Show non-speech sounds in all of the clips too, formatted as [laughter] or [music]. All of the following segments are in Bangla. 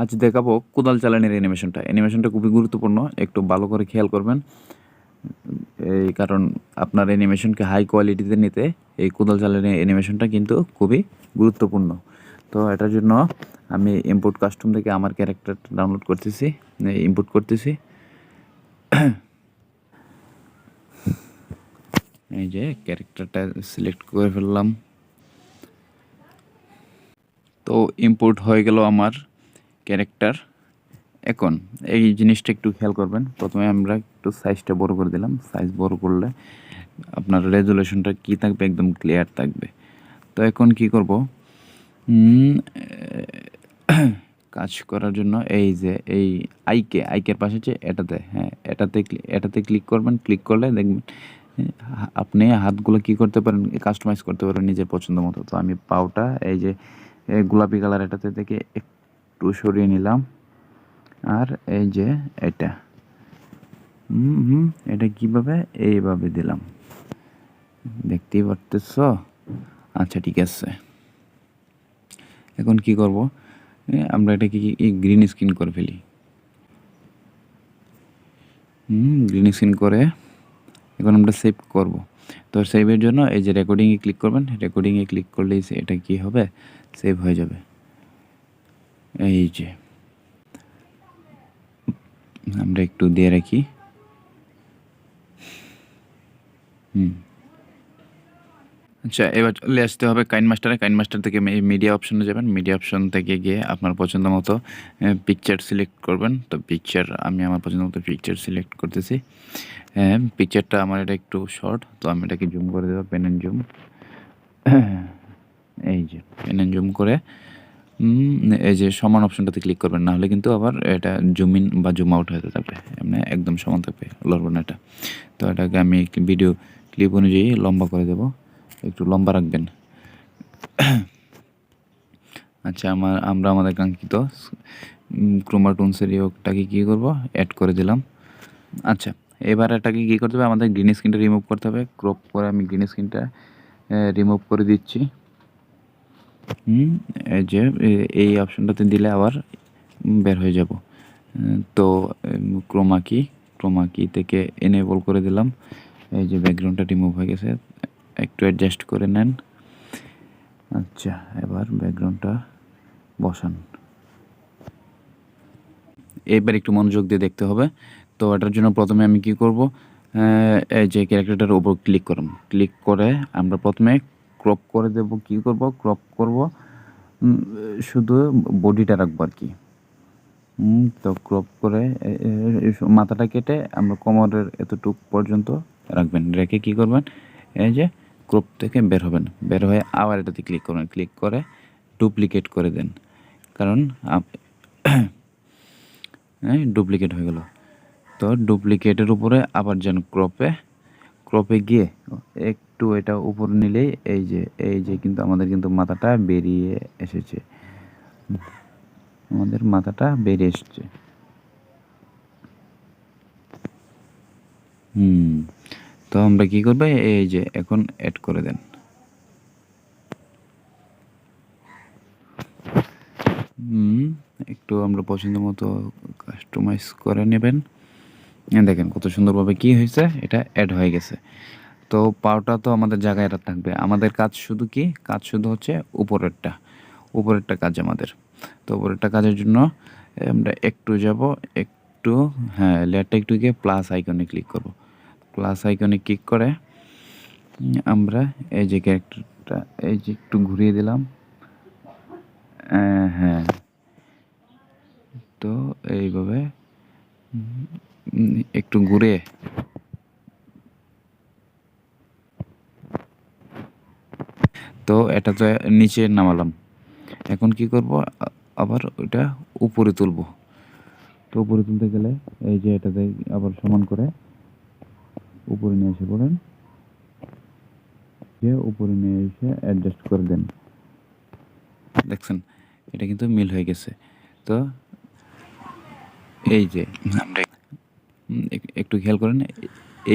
আজ দেখাবো কোদাল চালানির অ্যানিমেশনটা অ্যানিমেশনটা খুবই গুরুত্বপূর্ণ, একটু ভালো করে খেয়াল করবেন। এই কারণ আপনার অ্যানিমেশনকে হাই কোয়ালিটিতে নিতে এই কোদাল চালানি অ্যানিমেশনটা কিন্তু খুবই গুরুত্বপূর্ণ। তো এটার জন্য আমি ইম্পোর্ট কাস্টম থেকে আমার ক্যারেক্টার ডাউনলোড করতেছি ইম্পোর্ট করতেছি। এই যে ক্যারেক্টারটা সিলেক্ট করে ফেললাম। তো ইম্পোর্ট হয়ে গেল আমার ক্যারেক্টার। এখন এই জিনিসটা একটু খেয়াল করবেন। প্রথমে আমরা একটু সাইজটা বড় করে দিলাম। সাইজ বড় করলে আপনার রেজুলেশনটা কি থাকবে? একদম ক্লিয়ার থাকবে। তো এখন কি করব? কাজ করার জন্য এই যে, এই আইকে আইকের পাশে যে এটাতে হ্যাঁ এটাতে এটাতে ক্লিক করবেন। ক্লিক করলে দেখবেন, আপনি হাতগুলো কি করতে পারেন? কাস্টমাইজ করতে পারেন নিজের পছন্দ মতো। তো আমি পাউটা এই যে গোলাপি কালার এটাতে থেকে একটু সরিয়ে নিলাম। আর এই যে এটা। হুম হুম, এটা কীভাবে? এইভাবে দিলাম। দেখতেই পারতেছ? আচ্ছা ঠিক আছে। এখন কি করব? আমরা এটাকে গ্রিন স্ক্রিন করে ফেলি। হুম গ্রিন স্ক্রিন করে এখন আমরা সেভ করব। তো সেভের জন্য এই যে রেকর্ডিংয়ে ক্লিক করবেন। রেকর্ডিংয়ে ক্লিক করলেই এটা কি হবে? সেভ হয়ে যাবে। এই যে, আমরা একটু দিয়ে রাখি। হুম। আচ্ছা এবার চলে আসতে হবে কাইন মাস্টারে। কাইন মাস্টার থেকে মিডিয়া অপশনে যাবেন। মিডিয়া অপশন থেকে গিয়ে আপনার পছন্দ মতো পিকচার সিলেক্ট করবেন। তো পিকচার আমি আমার পছন্দ মতো পিকচার সিলেক্ট করতেছি। পিকচারটা আমার এটা একটু শর্ট তো আমি এটাকে জুম করে দেবো পেন অ্যান্ড জুম এই যে পেন অ্যান্ড জুম করে এই যে সমান অপশনটাতে ক্লিক করবেন না হলে কিন্তু আবার এটা জুম ইন বা জুম আউট হতে থাকবে এমনি একদম সমান থাকবে, লড়বো না এটা। তো এটাকে আমি ভিডিও ক্লিপ অনুযায়ী লম্বা করে দেবো, একটু লম্বা রাখবেন। আচ্ছা আমার, আমরা আমাদের কাঙ্ক্ষিত ক্রোমাটোনসের ইয়োগটাকে কী করব? অ্যাড করে দিলাম। আচ্ছা এবার এটাকে কী করতে হবে? আমাদের গ্রিন স্ক্রিনটা রিমুভ করতে হবে। ক্রপ করে আমি গ্রিন স্ক্রিনটা রিমুভ করে দিচ্ছি। হুম, এই যে এই অপশনটাতে দিলে আবার বের হয়ে যাব। তো ক্রোমা কি ক্রোমা কি থেকে এনেবল করে দিলাম। এই যে ব্যাকগ্রাউন্ডটা রিমুভ হয়ে গেছে, একটু অ্যাডজাস্ট করে নেন। আচ্ছা এবার ব্যাকগ্রাউন্ডটা বসান। এবার একটু মনোযোগ দিয়ে দেখতে হবে। তো এটার জন্য প্রথমে আমি কি করব? এই যে ক্যারেক্টারটার উপর ক্লিক করব ক্লিক করে আমরা প্রথমে ক্রপ করে দেব, কি করব? ক্রপ করব শুধু বডিটা রাখব আর কি। তো ক্রপ করে মাথাটা কেটে আমরা কোমরের এতটুক পর্যন্ত রাখবেন। রেখে কি করবেন? এই যে ক্রপ থেকে বের হবেন। বের হয়ে আবার এটাতে ক্লিক করবেন। ক্লিক করে ডুপ্লিকেট করে দেন। কারণ ডুপ্লিকেট [coughs] হয়ে গেল। তো ডুপ্লিকেটের উপরে আবার যেন ক্রপে ক্রপে গিয়ে একটু এটা উপরে নিলেই এই যে এই যে কিন্তু আমাদের কিন্তু মাথাটা বেরিয়ে এসেছে। আমাদের মাথাটা বেরিয়ে এসছে। হুম, তো আমরা কি করব? এই যে এখন অ্যাড করে দেন। হুম, একটু আমরা পছন্দ মতো কাস্টমাইজ করে নেবেন। দেখেন কত সুন্দরভাবে কি হয়েছে, এটা অ্যাড হয়ে গেছে। তো পাওটা তো আমাদের জায়গায় থাকবে। আমাদের কাজ শুধু কি? কাজ শুধু হচ্ছে উপরেরটা। উপরেরটা কাজ আমাদের। তো উপরেরটা কাজের জন্য আমরা একটু যাব, একটু হ্যাঁ লেয়ারটা একটু গিয়ে প্লাস আইকনে ক্লিক করব। প্লাস আইকনে ক্লিক করে আমরা এই যে ক্যারেক্টারটা এই যে একটু ঘুরিয়ে দিলাম। হ্যাঁ। তো এইভাবে একটু ঘুরে তো এটা তো নিচে নামালাম। এখন কি করব? আবার ওইটা উপরে তুলব। তো উপরে তুলতে গেলে এই যে এটাতে আবার সমান করে উপরে নিয়ে এসে পড়েন যে উপরে নিয়ে এসে অ্যাডজাস্ট করে দেন। দেখছেন? এটা কিন্তু মিল হয়ে গেছে। তো এই যে আমরা একটু খেয়াল করেন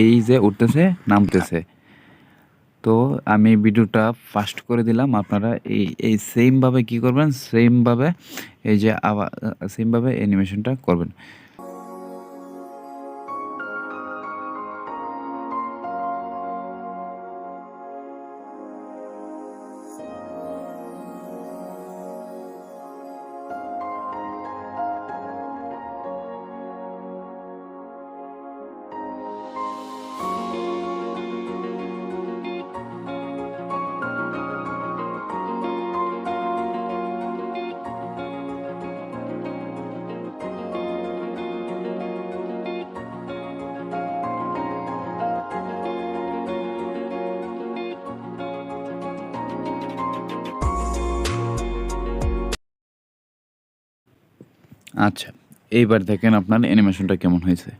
এই যে উঠতেছে নামতেছে। তো আমি ভিডিওটা ফাস্ট করে দিলাম। আপনারা এই এই সেমভাবে কী করবেন? সেমভাবে এই যে আবার সেমভাবে অ্যানিমেশনটা করবেন। আচ্ছা এইবার দেখেন আপনার অ্যানিমেশনটা কেমন হয়েছে।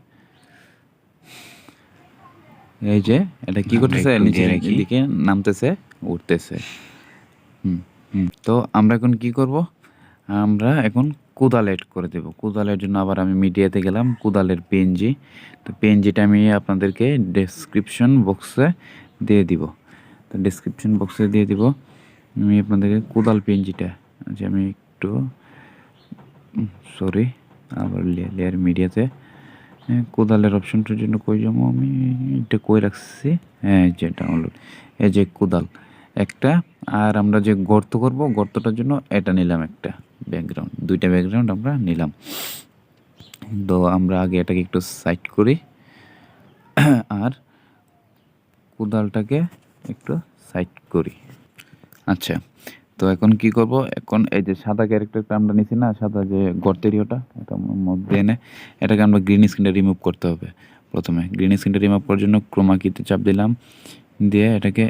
এই যে এটা কি করতেছে? নিচে দিকে নামতেছে উঠতেছে। হুম হুম তো আমরা এখন কি করব? আমরা এখন কোদাল এড করে দেব। কোদালের জন্য আবার আমি মিডিয়াতে গেলাম কোদালের পেনজি তো পেনজিটা আমি আপনাদেরকে ডেসক্রিপশন বক্সে দিয়ে দিব। তো ডেসক্রিপশন বক্সে দিয়ে দিব। আমি আপনাদেরকে কোদাল পেনজিটা আচ্ছা আমি একটু সরি আবার লেয়ার মিডিয়াতে হ্যাঁ, কোদালের অপশনটার জন্য কই যাব আমি? এটা কই রাখছি? হ্যাঁ যে ডাউনলোড এই যে কোদাল। একটা আর আমরা যে গর্ত করব গর্তটার জন্য এটা নিলাম একটা ব্যাকগ্রাউন্ড দুইটা ব্যাকগ্রাউন্ড আমরা নিলাম। তো আমরা আগে এটাকে একটু সাইড করি। [clears throat] আর কোদালটাকে একটু সাইড করি। আচ্ছা তো এখন কি করব? এখন এই যে সাদা ক্যারেক্টারটা আমরা নিছি না, সাদা যে গর্তেরই ওটা, এটা মধ্যে এনে এটাকে আমরা গ্রিন স্ক্রিনটা রিমুভ করতে হবে প্রথমে। গ্রিন স্ক্রিনটা রিমুভ করার জন্য ক্রোমাকিতে চাপ দিলাম, দিয়ে এটাকে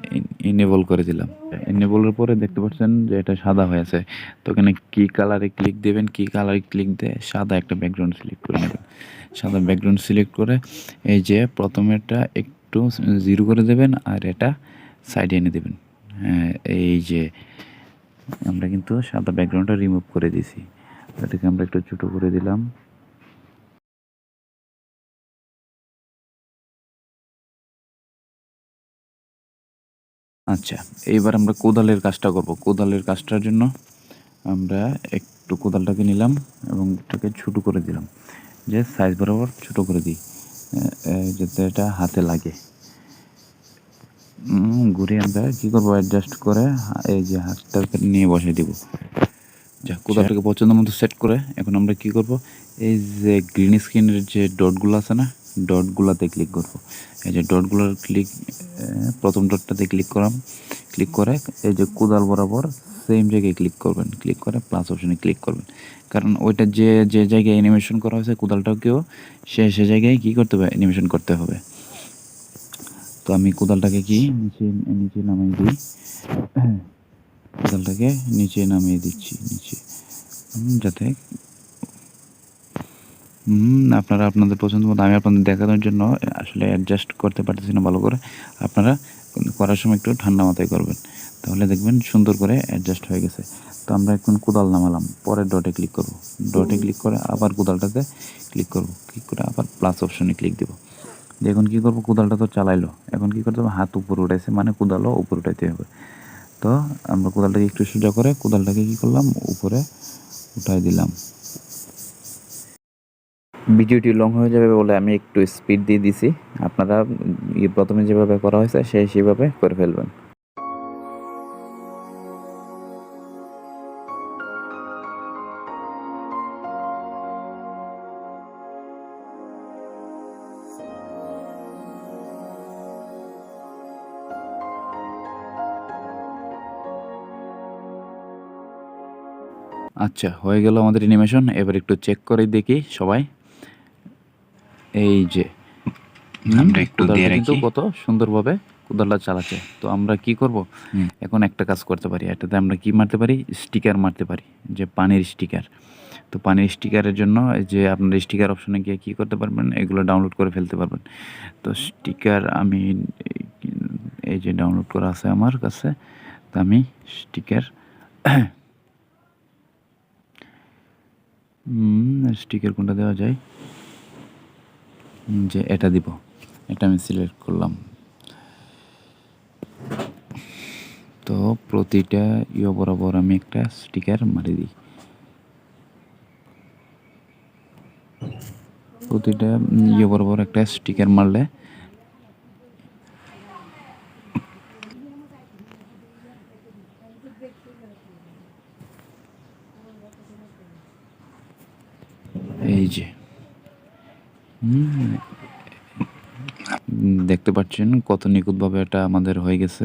ইনেবল করে দিলাম। ইনেবলের পরে দেখতে পাচ্ছেন যে এটা সাদা হয়েছে তো এখানে কী কালারে ক্লিক দেবেন, কী কালারে ক্লিক দিয়ে সাদা একটা ব্যাকগ্রাউন্ড সিলেক্ট করে নেবেন। সাদা ব্যাকগ্রাউন্ড সিলেক্ট করে এই যে প্রথমেটা একটু জিরো করে দেবেন আর এটা সাইডে এনে দেবেন। হ্যাঁ এই যে আমরা কিন্তু সাদা ব্যাকগ্রাউন্ডটা রিমুভ করে দিছি এটাকে আমরা একটু ছোটো করে দিলাম। আচ্ছা এইবার আমরা কোদালের কাজটা করব। কোদালের কাজটার জন্য আমরা একটু কোদালটাকে নিলাম এবং এটাকে ছোটো করে দিলাম। যে সাইজ বরাবর ছোটো করে দিই যাতে এটা হাতে লাগে। ঘুরে আমরা কী করব? অ্যাডজাস্ট করে এই যে হাতটাকে নিয়ে বসিয়ে দিব। যা কোদালটাকে পছন্দ মতো সেট করে এখন আমরা কি করব? এই যে গ্রিন স্ক্রিনের যে ডটগুলো আছে না ডটগুলোতে ক্লিক করব। এই যে ডটগুলোর ক্লিক প্রথম ডটটাতে ক্লিক করাম। ক্লিক করে এই যে কোদাল বরাবর সেম জায়গায় ক্লিক করবেন। ক্লিক করে প্লাস অপশনে ক্লিক করবেন। কারণ ওইটা যে যে জায়গায় অ্যানিমেশন করা হয়েছে কোদালটাকেও সে সে জায়গায় কী করতে হবে? অ্যানিমেশন করতে হবে। তো আমি কোদালটাকে কি নিচে নিচে নামিয়ে দিই। কোদালটাকে নিচে নামিয়ে দিচ্ছি, নিচে। যাতে হুম, আপনারা আপনাদের পছন্দ মতো, আমি আপনাদের দেখানোর জন্য আসলে অ্যাডজাস্ট করতে পারতেছি না ভালো করে। আপনারা করার সময় একটু ঠান্ডা মাথায় করবেন। তাহলে দেখবেন সুন্দর করে অ্যাডজাস্ট হয়ে গেছে। তো আমরা এখন কোদাল নামালাম। পরে ডটে ক্লিক করব। ডটে ক্লিক করে আবার কোদালটাতে ক্লিক করব। ক্লিক করে আবার প্লাস অপশনে ক্লিক দেবো। এখন কী করব? কোদালটা তো চালাইলো। এখন কী করতে হবে? হাত উপরে উঠাইছে মানে কোদালও উপরে উঠাইতে হবে। তো আমরা কোদালটাকে একটু সোজা করে কোদালটাকে কি করলাম? উপরে উঠাই দিলাম। ভিডিওটি লং হয়ে যাবে বলে আমি একটু স্পিড দিয়ে দিছি। আপনারা প্রথমে যেভাবে করা হয়েছে সেই সেভাবে করে ফেলবেন। আচ্ছা হয়ে গেল আমাদের অ্যানিমেশন এবার একটু চেক করে দেখি সবাই। এই যে আমরা একটু দিয়ে রাখি। কত সুন্দরভাবে কোদালটা চালাচ্ছে। তো আমরা কি করব? এখন একটা কাজ করতে পারি। এটাতে আমরা কি মারতে পারি? স্টিকার মারতে পারি যে পানির স্টিকার তো পানির স্টিকারের জন্য এই যে আপনার স্টিকার অপশনে গিয়ে কী করতে পারবেন? এগুলো ডাউনলোড করে ফেলতে পারবেন। তো স্টিকার আমি এই যে ডাউনলোড করা আছে আমার কাছে তো আমি স্টিকার স্টিকার কোনটা দেওয়া যায়? যে এটা দিব। এটা আমি সিলেক্ট করলাম। তো প্রতিটা ইয়ে বরাবর আমি একটা স্টিকার মারি দিই। প্রতিটা ইয়ে বরাবর একটা স্টিকার মারলে এই যে হুম, দেখতে পাচ্ছেন কত নিখুঁতভাবে এটা আমাদের হয়ে গেছে।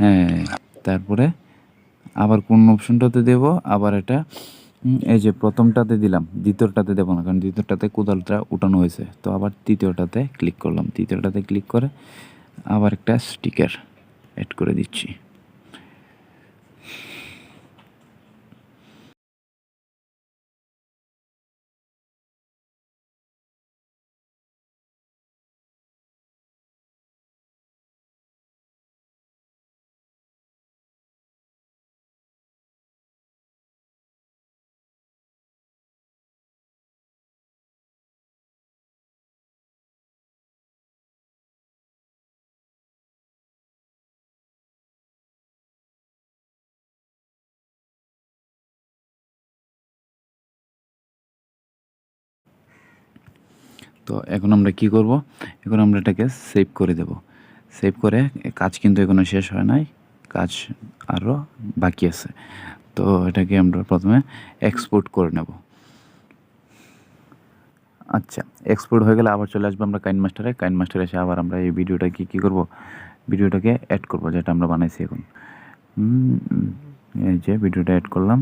হ্যাঁ তারপরে আবার কোন অপশনটাতে দেব? আবার এটা এই যে প্রথমটাতে দিলাম, দ্বিতীয়টাতে দেবো না, কারণ দ্বিতীয়টাতে কোদালটা উঠানো হয়েছে। তো আবার তৃতীয়টাতে ক্লিক করলাম, তৃতীয়টাতে ক্লিক করে আবার একটা স্টিকার অ্যাড করে দিচ্ছি। তো এখন আমরা কি করব? এখন আমরা এটাকে সেভ করে দেব। সেভ করে কাজ কিন্তু এখনও শেষ হয় নাই, কাজ আরও বাকি আছে। তো এটাকে আমরা প্রথমে এক্সপোর্ট করে নেব। আচ্ছা এক্সপোর্ট হয়ে গেলে আবার চলে আসব আমরা কাইন মাস্টারে। কাইন মাস্টারে এসে আবার আমরা এই ভিডিওটাকে কী করব? ভিডিওটাকে অ্যাড করব, যেটা আমরা বানাইছি এখন। এই যে ভিডিওটা অ্যাড করলাম।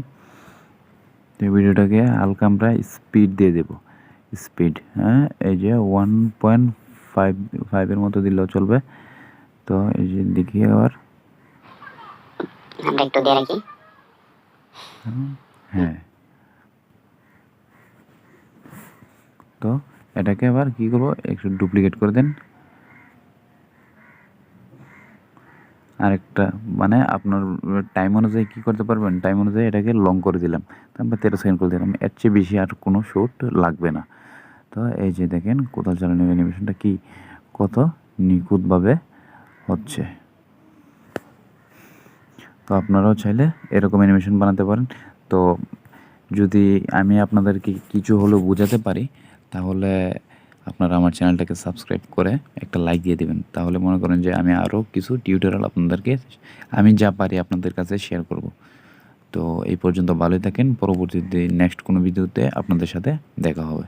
তো এই ভিডিওটাকে হালকা আমরা স্পিড দিয়ে দেব। স্পিড হ্যাঁ? এই যে ওয়ান পয়েন্ট ফাইভ ফাইভের মতো দিলেও চলবে। তো এই যে দেখি আবার। একটু দিয়ে রাখি হ্যাঁ। তো এটাকে আবার কি করব? একটু ডুপ্লিকেট করে দেন। আরেকটা মানে আপনার টাইম অনুযায়ী কী করতে পারবেন? টাইম অনুযায়ী এটাকে লং করে দিলাম। তারপর তেরো সেকেন্ড করে দিলাম। এর চেয়ে বেশি আর কোনো শ্যুট লাগবে না। তো এই যে দেখেন কোথাও চালানো অ্যানিমেশনটা কি, কত নিখুঁতভাবে হচ্ছে। তো আপনারাও চাইলে এরকম অ্যানিমেশন বানাতে পারেন। তো যদি আমি আপনাদেরকে কিছু হলেও বোঝাতে পারি, তাহলে আপনারা আমার চ্যানেলটাকে সাবস্ক্রাইব করে একটা লাইক দিয়ে দেবেন। তাহলে মনে করেন যে আমি আরও কিছু টিউটোরিয়াল আপনাদেরকে আমি যা পারি আপনাদের কাছে শেয়ার করব। তো এই পর্যন্ত ভালোই থাকেন। পরবর্তীতে নেক্সট কোনো ভিডিওতে আপনাদের সাথে দেখা হবে।